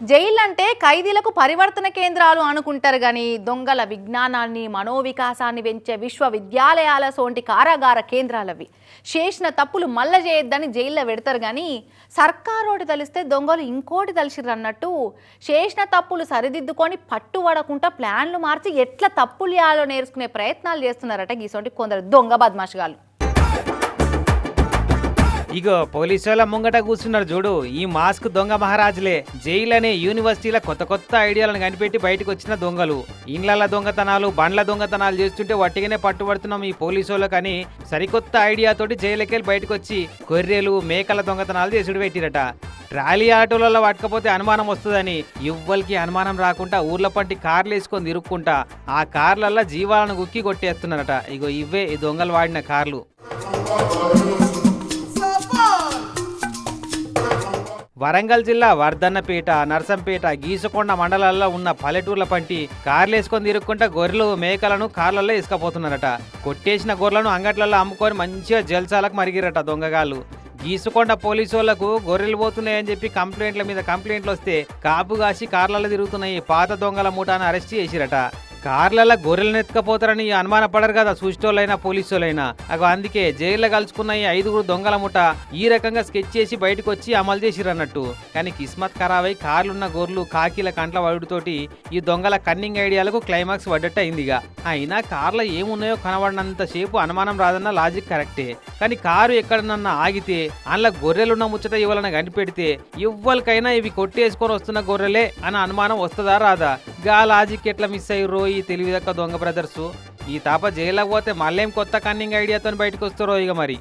Jail అంటే ఖైదీలకు పరివర్తన కేంద్రాలు అనుకుంటారు కానీ దొంగల విజ్ఞానాన్ని మనోవికాసాన్ని పెంచే విశ్వవిద్యాలయాల సోంటి కారాగార కేంద్రాలవి. చేసిన తప్పులు మల్ల చేయొద్దని జైల్లో పెడతారు కానీ సర్కారోటి తలిస్తే దొంగలు ఇంకోటి తెలిసిర్రు అన్నట్టు చేసిన తప్పులు సరిదిద్దుకొని పట్టుబడకుండా ప్లాన్లు మార్చి ఎట్లా తప్పులు చేయాలో నేర్చుకునే ప్రయత్నాలు చేస్తున్నారట గీసోంటి కొందరు దొంగ బద్మాషగాలు ఇగో పోలీసుల ముంగట కూర్చున్నారు చూడు. ఈ మాస్క్ దొంగ మహారాజులే. జైలు అనే యూనివర్సిటీల కొత్త కొత్త ఐడియాలను కనిపెట్టి బయటకు వచ్చిన దొంగలు. ఇండ్ల దొంగతనాలు బండ్ల దొంగతనాలు చేస్తుంటే వట్టిగానే పట్టుబడుతున్నాం ఈ పోలీసులు కానీ సరికొత్త ఐడియాతోటి జైలుకెళ్ళి బయటకు వచ్చి గొర్రెలు మేకల దొంగతనాలు చేసుడు పెట్టిరట ట్రాలీ ఆటోలలో పట్టకపోతే అనుమానం వస్తుందని ఇవ్వలకి అనుమానం రాకుండా ఊర్ల పంటి కార్లు వేసుకొని తిరుక్కుంటా ఆ కార్లల్లో జీవాలను గుక్కి కొట్టేస్తున్నారట. ఇగో ఇవే ఈ దొంగలు వాడిన కార్లు. వరంగల్ జిల్లా వర్ధన్నపేట నర్సంపేట గీసుకొండ మండలాల్లో ఉన్న పల్లెటూర్ల పంటి కార్లేసుకొని తిరుక్కుంటా గొర్రెలు మేకలను కార్లలో ఇసుకపోతున్నారట. కొట్టేసిన గొర్రెలను అంగట్లలో అమ్ముకొని మంచిగా జల్సాలకు మరిగిరట దొంగగాళ్ళు. గీసుకొండ పోలీసు వాళ్ళకు గొర్రెలు పోతున్నాయని చెప్పి కంప్లైంట్ల మీద కంప్లైంట్లు వస్తే కాపు కాసి కార్లలో తిరుగుతున్నాయి పాత దొంగల మూటాను అరెస్ట్ చేసిరట. కార్లలో గొర్రెలను ఎత్తుకపోతారని అనుమానపడరు కదా చూసేటోళ్ళైనా పోలీసులైనా అగో అందుకే జైల్లో కలుసుకున్న ఈ ఐదుగురు దొంగల ముఠ ఈ రకంగా స్కెచ్ చేసి బయటకు వచ్చి అమలు చేసిరన్నట్టు కానీ కిస్మత్ ఖరాబై కార్లున్న గొర్రెలు కాకీల కంట్ల వడుతోటి ఈ దొంగల కన్నింగ్ ఐడియాలకు క్లైమాక్స్ పడ్డట్టు అయిందిగా అయినా కార్లో ఏమున్నాయో కనబడినంత సేపు అనుమానం రాదన్న లాజిక్ కరెక్టే. కానీ కారు ఎక్కడనన్నా ఆగితే అందులో గొర్రెలున్న ముచ్చట ఇవ్వాలని కనిపెడితే ఇవ్వలకైనా ఇవి కొట్టేసుకొని వస్తున్న గొర్రెలే అని అనుమానం వస్తుందా రాదా? గా లాజిక్ ఎట్లా మిస్ అయ్యారో ఈ తెలివిదక్క దొంగ బ్రదర్స్ ఈ తాప జైలకు పోతే మళ్ళేం కొత్త కన్నింగ్ ఐడియాతో బయటకు వస్తారో ఇక మరి.